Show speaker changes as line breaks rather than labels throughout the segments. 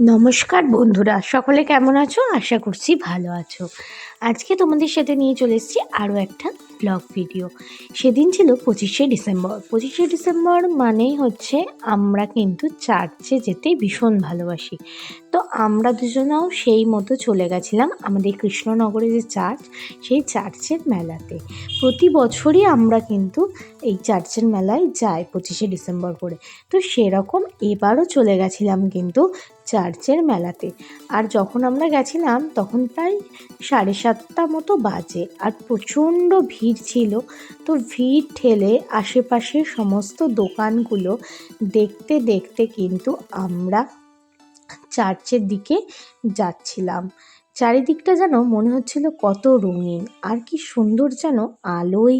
নমস্কার বন্ধুরা, সকলে কেমন আছো? আশা করছি ভালো আছো। আজকে তোমাদের সাথে নিয়ে চলে এসেছি আরও একটা ব্লগ ভিডিও সেদিন ছিল পঁচিশে ডিসেম্বর। পঁচিশে ডিসেম্বর মানেই হচ্ছে আমরা কিন্তু চার্চে যেতে ভীষণ ভালোবাসি। তো আমরা দুজনেও সেই মতো চলে গেছিলাম আমাদের কৃষ্ণনগরে যে চার্চ, সেই চার্চের মেলাতে। প্রতি বছরই আমরা কিন্তু এই চার্চের মেলায় যাই পঁচিশে ডিসেম্বর করে। তো সেরকম এবারও চলে গেছিলাম কিন্তু চার্চের মেলাতে। আর যখন আমরা গেছিলাম তখন প্রায় সাড়ে সাতটা মতো বাজে। আর প্রচণ্ড ভিড় ছিল। তো ভিড় ঠেলে আশেপাশে সমস্ত দোকানগুলো দেখতে দেখতে কিন্তু আমরা চার্চের দিকে যাচ্ছিলাম। চারিদিকটা যেন মনে হচ্ছিল কত রঙিন। আর কি সুন্দর যেন আলোয়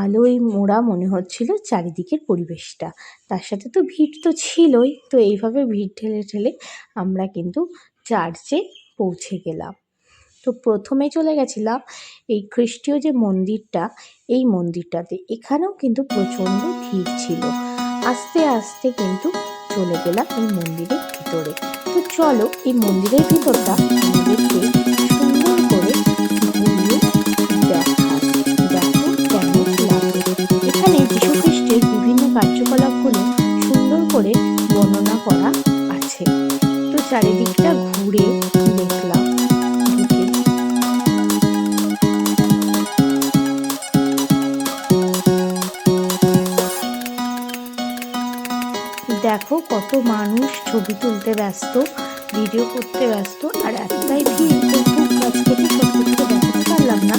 আলোয় মোড়া মনে হচ্ছিল চারিদিকের পরিবেশটা। তার সাথে তো ভিড় তো ছিলই। তো এইভাবে ভিড় ঠেলে ঠেলে আমরা কিন্তু চার্চে পৌঁছে গেলাম। তো প্রথমে চলে গেছিলাম এই খ্রিস্টীয় যে মন্দিরটা, এই মন্দিরটাতে। এখানেও কিন্তু প্রচণ্ড ভিড় ছিল। আস্তে আস্তে কিন্তু চলে গেলাম এই মন্দিরের ভিতরে। তো চলো এই মন্দিরের ভিতরটা দেখো কত মানুষ ছবি তুলতে ব্যস্ত ভিডিও করতে ব্যস্ত, আর এতটাই পারলাম না।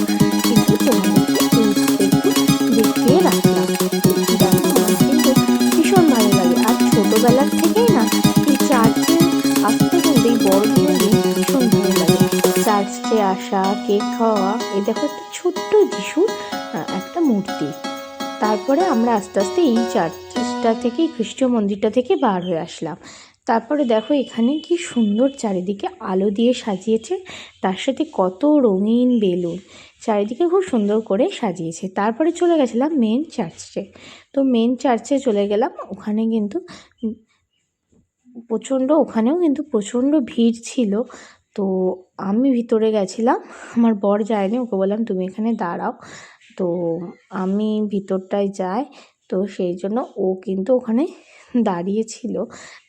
ভীষণ ভালো লাগে। আর থেকেই না চার্চে চার্চে আসা কেক খাওয়া, এই দেখো একটা ছোট্ট যিশুর একটা মূর্তি। তারপরে আমরা আস্তে আস্তে এই চার্চটা থেকে খ্রিস্টীয় মন্দিরটা থেকে বার হয়ে আসলাম। তারপরে দেখো এখানে কি সুন্দর চারিদিকে আলো দিয়ে সাজিয়েছে, তার সাথে কত রঙিন বেলুন। চারিদিকে খুব সুন্দর করে সাজিয়েছে। তারপরে চলে গেছিলাম মেন চার্চে তো মেন চার্চে চলে গেলাম, ওখানে কিন্তু প্রচণ্ড, ওখানেও কিন্তু প্রচণ্ড ভিড় ছিল। তো আমি ভিতরে গেছিলাম, আমার বর যায়নি, ওকে বললাম, তুমি এখানে দাঁড়াও। তো আমি ভিতরটায় যাই তো সেই জন্য ও কিন্তু ওখানে দাঁড়িয়েছিল।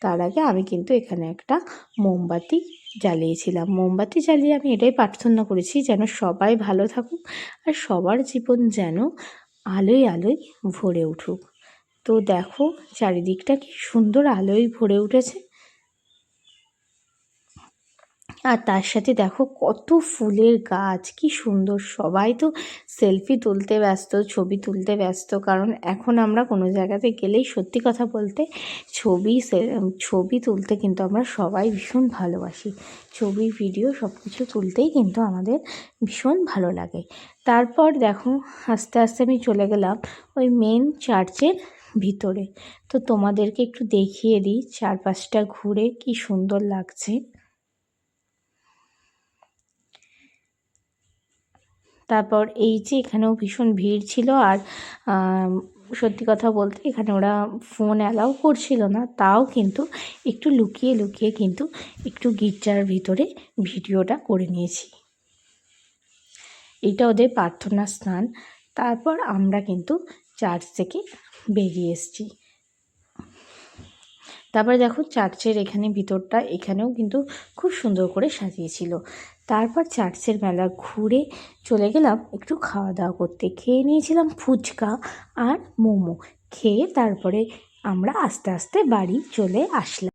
তার আগে আমি কিন্তু এখানে একটা মোমবাতি জ্বালিয়েছিলাম। মোমবাতি জ্বালিয়ে আমি এটাই প্রার্থনা করেছি যেন সবাই ভালো থাকুক আর সবার জীবন যেন আলোয় আলোয় ভরে উঠুক। তো দেখো, চারিদিকটা কি সুন্দর আলোয় ভরে উঠেছে। আর তার সাথে দেখো কত ফুলের গাছ, কি সুন্দর। সবাই তো সেলফি তুলতে ব্যস্ত, ছবি তুলতে ব্যস্ত, কারণ এখন আমরা কোনো জায়গাতে গেলেই সত্যি কথা বলতে ছবি ছবি তুলতে কিন্তু আমরা সবাই ভীষণ ভালোবাসি। ছবি ভিডিও সব কিছু তুলতেই কিন্তু আমাদের ভীষণ ভালো লাগে। তারপর দেখো আস্তে আস্তে আমি চলে গেলাম ওই মেন চার্চের ভিতরে। তো তোমাদেরকে একটু দেখিয়ে দিই চারপাশটা ঘুরে কি সুন্দর লাগছে। তারপর এই যে এখানেও ভীষণ ভিড় ছিল আর সত্যি কথা বলতে এখানে ওরা ফোন অ্যালাউ করছিল না, তাও কিন্তু একটু লুকিয়ে লুকিয়ে কিন্তু একটু গির্জার ভিতরে ভিডিওটা করে নিয়েছি। এটা ওদের প্রার্থনা স্থান, তারপর আমরা কিন্তু চার্চ থেকে বেরিয়ে এসেছি। তারপরে দেখো চার্চের এখানে ভিতরটা এখানেও কিন্তু খুব সুন্দর করে সাজিয়েছিল। তারপর চার্চের মেলা ঘুরে চলে গেলাম একটু খাওয়া দাওয়া করতে। খেয়ে নিয়েছিলাম ফুচকা আর মোমো। খেয়ে তারপরে আমরা আস্তে আস্তে বাড়ি চলে আসলাম।